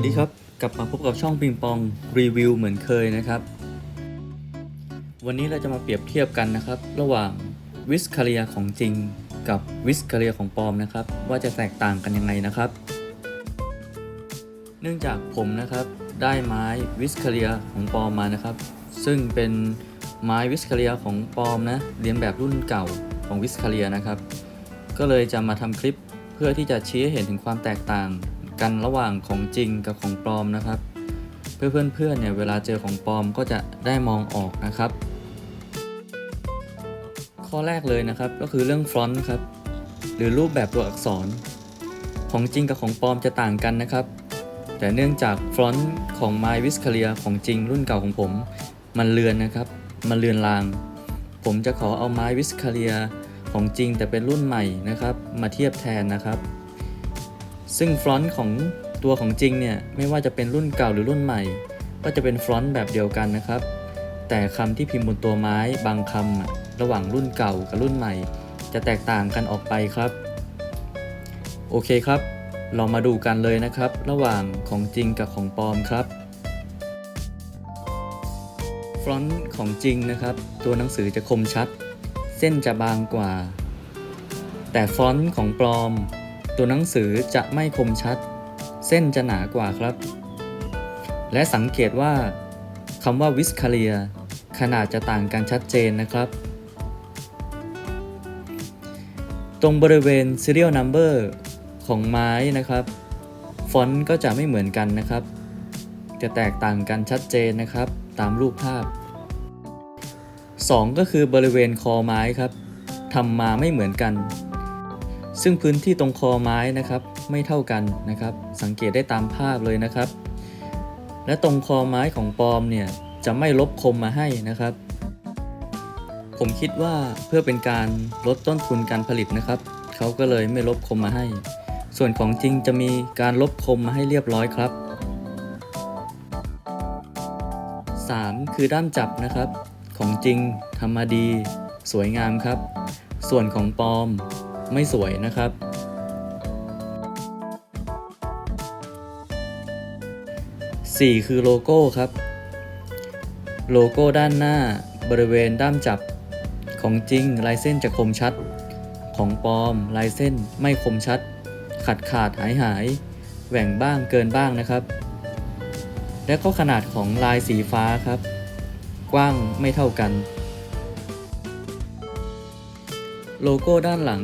วัสดีครับ กลับมาพบกับช่องปิงปองรีวิวเหมือนเคยนะครับ วันนี้เราจะมาเปรียบเทียบกันนะครับ ระหว่างวิสคาเรียของจริงกับวิสคาเรียของปลอมนะครับ ว่าจะแตกต่างกันยังไงนะครับ เนื่องจากผมนะครับได้ไม้วิสคาเรียของปลอมมานะครับ ซึ่งเป็นไม้วิสคาเรียของปลอมนะเรียนแบบรุ่นเก่าของวิสคาเรียนะครับ ก็เลยจะมาทำคลิปเพื่อที่จะชี้ให้เห็นถึงความแตกต่าง กันระหว่างของจริงกับของปลอมนะครับ เพื่อเพื่อนๆเนี่ยเวลาเจอของปลอมก็จะได้มองออกนะครับ ข้อแรกเลยนะครับก็คือเรื่องฟอนต์ครับหรือรูปแบบตัวอักษร ของจริงกับของปลอมจะต่างกันนะครับ แต่เนื่องจากฟอนต์ของ My w i s c a r i a ของจริงรุ่นเก่าของผม มันเลือนนะครับ มันเลือนลาง ผมจะขอเอา My w i s c a r i a ของจริงแต่เป็นรุ่นใหม่นะครับ มาเทียบแทนนะครับ ซึ่งฟรอนต์ของตัวของจริงเนี่ยไม่ว่าจะเป็นรุ่นเก่าหรือรุ่นใหม่ ก็จะเป็นฟรอนต์แบบเดียวกันนะครับ แต่คำที่พิมพ์บนตัวไม้บางคำระหว่างรุ่นเก่ากับรุ่นใหม่ จะแตกต่างกันออกไปครับ โอเคครับ เรามาดูกันเลยนะครับ ระหว่างของจริงกับของปลอมครับฟรอนต์ของจริงนะครับ ตัวหนังสือจะคมชัด เส้นจะบางกว่า แต่ฟอนต์ของปลอม ตัวหนังสือจะไม่คมชัด เส้นจะหนากว่าครับ และสังเกตว่าคำว่าวิสคาเลียขนาดจะต่างกันชัดเจนนะครับ ตรงบริเวณ serial number ของไม้นะครับ ฟอนต์ก็จะไม่เหมือนกันนะครับ จะแตกต่างกันชัดเจนนะครับ ตามรูปภาพ 2 ก็คือบริเวณคอไม้ครับทำมาไม่เหมือนกัน ซึ่งพื้นที่ตรงคอไม้นะครับไม่เท่ากันนะครับ สังเกตได้ตามภาพเลยนะครับ และตรงคอไม้ของปลอมเนี่ยจะไม่ลบคมมาให้นะครับ ผมคิดว่าเพื่อเป็นการลดต้นทุนการผลิตนะครับเขาก็เลยไม่ลบคมมาให้ ส่วนของจริงจะมีการลบคมมาให้เรียบร้อยครับ 3. คือด้ามจับนะครับ ของจริงทำมาดี สวยงามครับ ส่วนของปลอม ไม่สวยนะครับ 4. คือโลโก้ครับ โลโก้ด้านหน้าบริเวณด้ามจับของจริงลายเส้นจะคมชัด ของปลอมลายเส้นไม่คมชัด ขาดขาดหายหาย แหว่งบ้างเกินบ้างนะครับ และก็ขนาดของลายสีฟ้าครับ กว้างไม่เท่ากัน โลโก้ด้านหลัง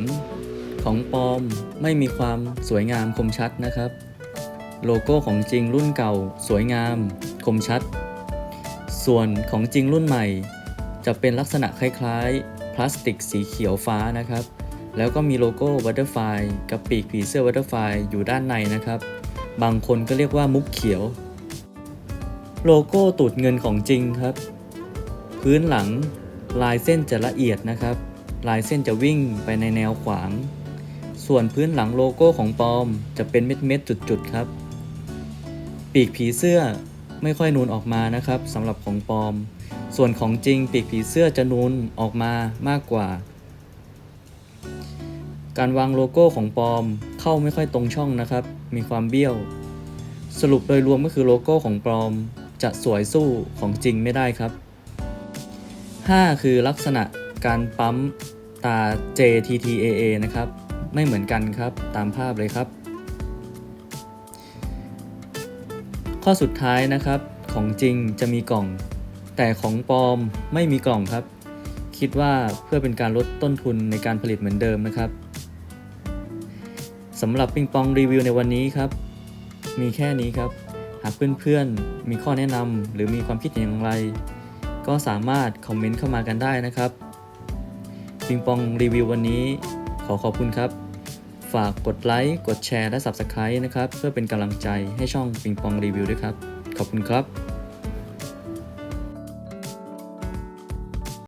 ของปลอมไม่มีความสวยงามคมชัดนะครับ โลโก้ของจริงรุ่นเก่า สวยงามคมชัด ส่วนของจริงรุ่นใหม่ จะเป็นลักษณะคล้ายๆ พลาสติกสีเขียวฟ้านะครับ แล้วก็มีโลโก้วัตเตอร์ไฟกับปีกผีเสื้อวัตเตอร์ไฟอยู่ด้านในนะครับ บางคนก็เรียกว่ามุกเขียว โลโก้ตูดเงินของจริงครับ พื้นหลังลายเส้นจะละเอียดนะครับลายเส้นจะวิ่งไปในแนวขวาง ส่วนพื้นหลังโลโก้ของปลอม จะเป็นเม็ดเม็ดๆจุดๆครับ ปีกผีเสื้อไม่ค่อยนูนออกมานะครับสำหรับของปลอม ส่วนของจริงปีกผีเสื้อจะนูนออกมามากกว่า การวางโลโก้ของปลอมเข้าไม่ค่อยตรงช่องนะครับ มีความเบี้ยว สรุปโดยรวมก็คือโลโก้ของปลอม จะสวยสู้ของจริงไม่ได้ครับ 5 คือลักษณะการปั๊มตา JTTAA นะครับ ไม่เหมือนกันครับตามภาพเลยครับ ข้อสุดท้ายนะครับของจริงจะมีกล่อง แต่ของปลอมไม่มีกล่องครับ คิดว่าเพื่อเป็นการลดต้นทุนในการผลิตเหมือนเดิมนะครับสำหรับปิงปองรีวิวในวันนี้ครับ มีแค่นี้ครับ หากเพื่อนๆมีข้อแนะนำหรือมีความคิดเห็นอย่างไร ก็สามารถคอมเมนต์เข้ามากันได้นะครับปิงปองรีวิววันนี้ขอขอบคุณครับ ฝากกดไลค์กดแชร์และ Subscribe นะครับ เพื่อเป็นกำลังใจให้ช่องปิงปองรีวิวด้วยครับ ขอบคุณครับ